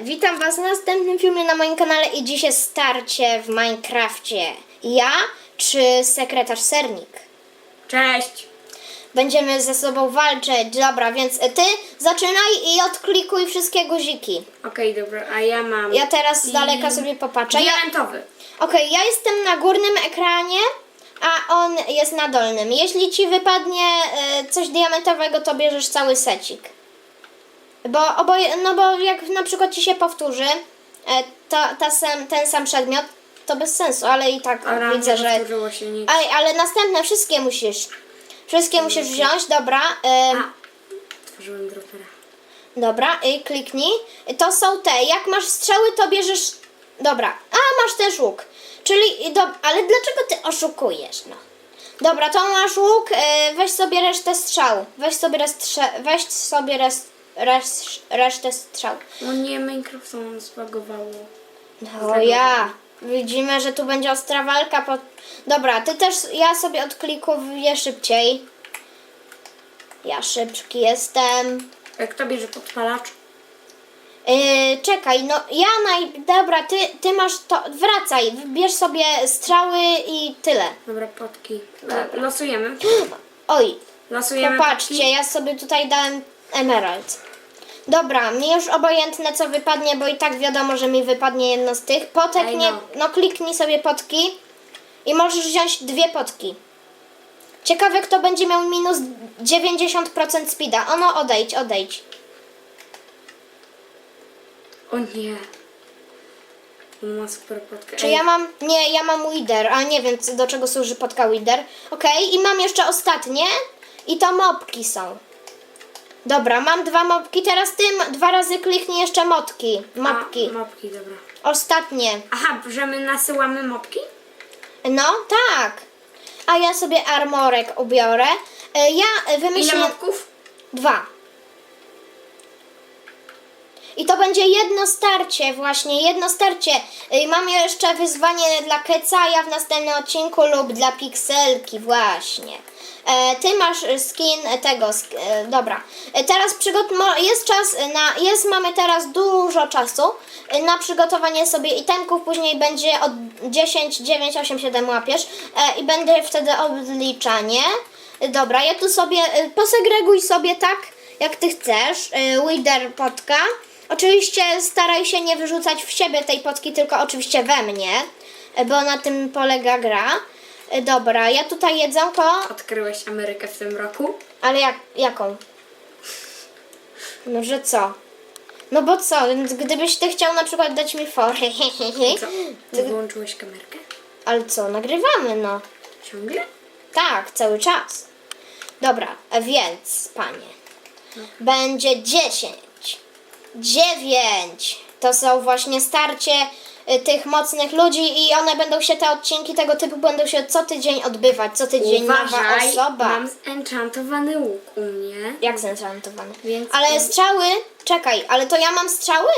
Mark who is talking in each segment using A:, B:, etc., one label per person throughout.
A: Witam was w następnym filmie na moim kanale i dzisiaj starcie w Minecrafcie. Ja czy sekretarz Sernik?
B: Cześć!
A: Będziemy ze sobą walczyć. Dobra, więc ty zaczynaj i odklikuj wszystkie guziki.
B: Okej, dobra, a ja mam.
A: Ja teraz z daleka sobie popatrzę. Ja-
B: Diamentowy.
A: Okej, ja jestem na górnym ekranie, a on jest na dolnym. Jeśli ci wypadnie e, coś diamentowego, to bierzesz cały secik. Bo oboje, no bo jak na przykład ci się powtórzy e, to, ta sam, ten sam przedmiot, to bez sensu, ale i tak
B: Dobra,
A: widzę,
B: nie
A: że...
B: się nic.
A: Ej, ale następne wszystkie musisz. Wszystkie musisz wziąć, dobra. E,
B: A, tworzyłem dropera.
A: Dobra, i kliknij. To są te. Jak masz strzały, to bierzesz. Dobra. A, masz też łuk. Czyli. Do... Ale dlaczego ty oszukujesz, no? Dobra, to masz łuk. e, Weź sobie resztę strzał. Weź sobie resztę. Weź sobie res... Res... resztę strzał.
B: O nie, Minecraft nam zbagowało.
A: No ja. Widzimy, że tu będzie ostra walka. Po... Dobra, ty też. Ja sobie odklikuję szybciej. Ja szybki jestem.
B: Jak to bierze podpalacz?
A: Yy, czekaj, no ja naj... Dobra, ty, ty masz to... Wracaj, bierz sobie strzały i tyle.
B: Dobra, potki. E, losujemy.
A: Oj,
B: Losujemy
A: popatrzcie,
B: potki.
A: ja sobie tutaj dałem emerald. Dobra, mi już obojętne co wypadnie, bo i tak wiadomo, że mi wypadnie jedno z tych. Potek
B: Ej,
A: nie...
B: no.
A: No kliknij sobie potki i możesz wziąć dwie potki. Ciekawe, kto będzie miał minus 90% speeda. Ono, odejdź, odejdź.
B: O nie. On ma super potkę.
A: Czy
B: Ej,
A: ja mam. Nie, ja mam Wither, a nie wiem co- do czego służy potka Wither. Okej, i mam jeszcze ostatnie. I to mopki są. Dobra, mam dwa mopki, teraz tym dwa razy kliknij jeszcze motki. Mopki.
B: A, mopki, dobra.
A: Ostatnie.
B: Aha, że my nasyłamy mopki?
A: No, tak. A ja sobie armorek ubiorę. E, Ja e,
B: Ile
A: wymyślę.
B: mopków?
A: Dwa. I to będzie jedno starcie, właśnie, jedno starcie. Y, Mam jeszcze wyzwanie dla Kecaja w następnym odcinku lub dla Pikselki, właśnie. E, ty masz skin tego, sk- e, dobra. E, teraz przygot jest czas na, jest, mamy teraz dużo czasu y, na przygotowanie sobie itemków, później będzie od 10, 9, 8, 7 łapiesz e, i będzie wtedy odliczanie. Y, Dobra, ja tu sobie, y, posegreguj sobie tak, jak ty chcesz, y, Wither potka. Oczywiście staraj się nie wyrzucać w siebie tej potki, tylko oczywiście we mnie, bo na tym polega gra. Dobra, ja tutaj jedzonko,
B: Odkryłeś Amerykę w tym roku?
A: ale jak, jaką? No, że co? No bo co, więc gdybyś ty chciał na przykład dać mi for,
B: Co? Ty wyłączyłeś kamerkę?
A: ale co, nagrywamy no.
B: Ciągle?
A: Tak, cały czas. Dobra, a więc, panie, będzie 10, 9. To są właśnie starcie y, tych mocnych ludzi i one będą się, te odcinki tego typu będą się co tydzień odbywać, co tydzień nowa
B: Uważaj,
A: osoba.
B: mam zenchantowany łuk u mnie.
A: Jak zenchantowany.
B: Więc-
A: Ale strzały, czekaj, ale to ja mam strzały?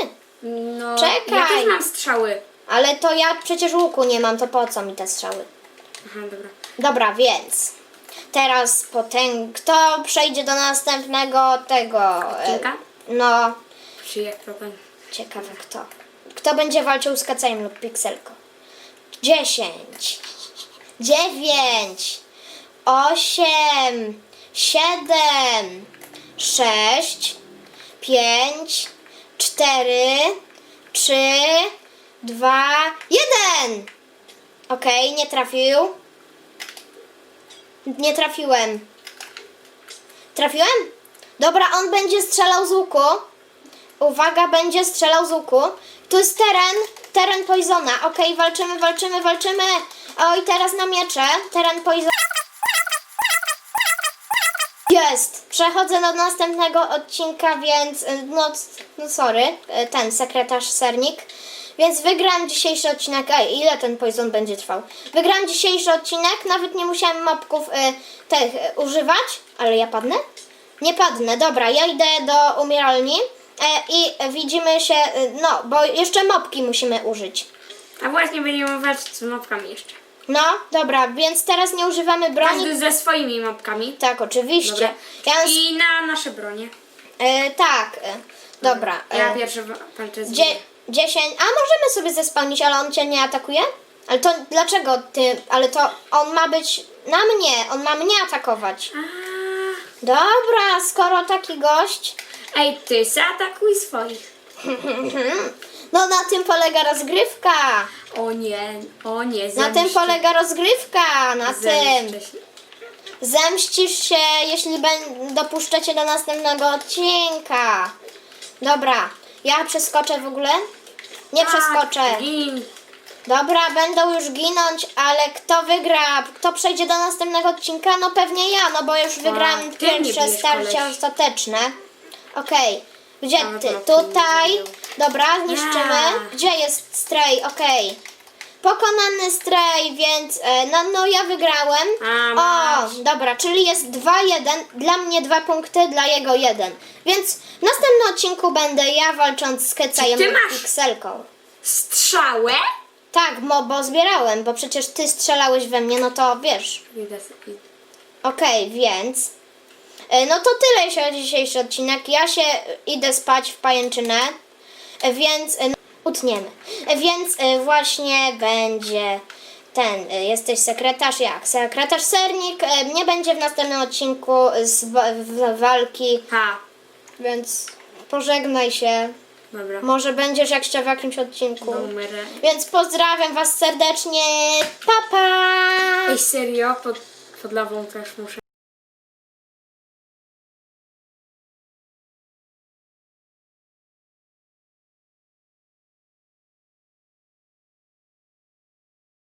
B: No,
A: Czekaj.
B: Ja też mam strzały.
A: Ale to ja przecież łuku nie mam, to po co mi te strzały?
B: Aha, dobra.
A: Dobra, więc teraz potem kto przejdzie do następnego tego. e? No,
B: Czy jak problem?
A: ciekawe kto. Kto będzie walczył z Kacajem lub Pixelką? 10, 9, 8, 7, 6, 5, 4, 3, 2, 1. Okej, nie trafił. Nie trafiłem. Trafiłem? Dobra, on będzie strzelał z łuku. Uwaga, będzie strzelał z łuku. Tu jest teren, teren Poisona. Okej, walczymy, walczymy, walczymy. Oj, teraz na miecze. Teren Poisona. Jest! Przechodzę do następnego odcinka, więc y, no, no sorry, y, ten sekretarz Sernik. Więc wygram dzisiejszy odcinek. Ej, ile ten poison będzie trwał? Wygram dzisiejszy odcinek, nawet nie musiałem mopków y, tych y, używać, ale ja padnę? Nie padnę, dobra, ja idę do umieralni i widzimy się, y, no, bo jeszcze mopki musimy użyć.
B: A właśnie będziemy walczyć z mopkami jeszcze.
A: No, dobra, więc teraz nie używamy broni.
B: Każdy ze swoimi mopkami.
A: Tak, oczywiście. Ja
B: I na nasze bronie.
A: E, tak. E, Dobra.
B: Ja
A: e,
B: pierwszy wa- walczę z
A: dzie-
B: nim.
A: 10. A możemy sobie zespałnić, ale on cię nie atakuje? Ale to dlaczego ty. Ale to on ma być na mnie. On ma mnie atakować.
B: A,
A: Dobra, skoro taki gość.
B: Ej, ty zaatakuj swoich.
A: No na tym polega rozgrywka.
B: O nie, o nie,
A: Na tym polega rozgrywka. Na tym.
B: Zemszczę się.
A: Zemścisz się, jeśli ben- dopuszczacie do następnego odcinka. Dobra, ja przeskoczę w ogóle? Nie przeskoczę.
B: Tak, gin.
A: Dobra, będą już ginąć, ale kto wygra? Kto przejdzie do następnego odcinka? No pewnie ja, no bo już wygrałem
B: ty nie
A: pierwsze
B: bijesz,
A: starcie
B: koleś.
A: ostateczne. Okej, gdzie ty? Tutaj.
B: nie
A: Dobra, niszczymy.
B: Ja.
A: Gdzie jest Stray? Okej. Pokonany Stray, więc e, no, no ja wygrałem.
B: A,
A: O,
B: masz.
A: dobra, czyli jest 2-1. Dla mnie dwa punkty, dla jego jeden. Więc w następnym odcinku będę ja walcząc z Kecajem
B: ty
A: i
B: masz-
A: Pixelką.
B: Strzałę?
A: Tak, mo, bo zbierałem, bo przecież ty strzelałeś we mnie, no to wiesz.
B: Idę sobie.
A: Okej, więc. E, No to tyle, jeśli chodzi o dzisiejszy odcinek. Ja się idę spać w pajęczynę, e, więc e, no, utniemy. Więc właśnie będzie ten, jesteś sekretarz, jak? Sekretarz Sernik nie będzie w następnym odcinku z walki,
B: Ha,
A: więc pożegnaj się.
B: dobra.
A: Może będziesz jak jeszcze w jakimś odcinku.
B: Numerę.
A: Więc pozdrawiam Was serdecznie. Pa, pa!
B: Ej, serio? Pod, pod lawą też muszę.